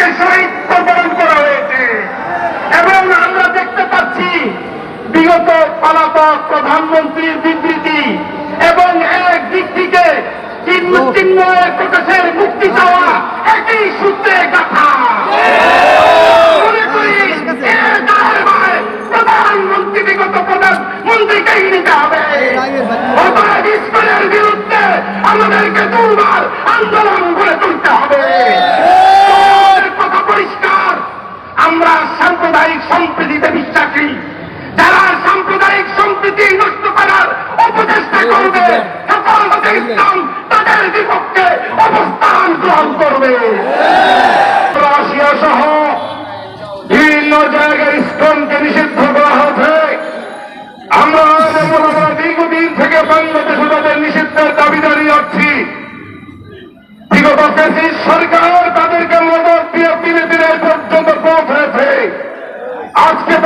মানুষকে শহীদ প্রদান করা হয়েছে। এবং আমরা দেখতে পাচ্ছি বিগত পলাতক প্রধানমন্ত্রীর বিবৃতি এবং এক দিক থেকে চিন্ময়ের প্রকাশের মুক্তি চাওয়া একই সূত্রে মনে করি প্রধানমন্ত্রী বিগত প্রধানমন্ত্রীকেই নিতে হবে। অপরাধ বিরুদ্ধে আমাদেরকে দুর্বার আন্দোলন সাম্প্রদায়িক সম্প্রীতিতে বিশ্বাসী। যারা সাম্প্রদায়িক সম্প্রীতি নষ্ট করার অপচেষ্টা করবে ইসলাম তাদের বিপক্ষে অবস্থান গ্রহণ করবে। রাশিয়া সহ বিভিন্ন জায়গায় ইসলামকে নিষিদ্ধ করা হয়েছে। আমরা দীর্ঘদিন থেকে বাংলাদেশে আজকে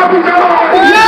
Yeah!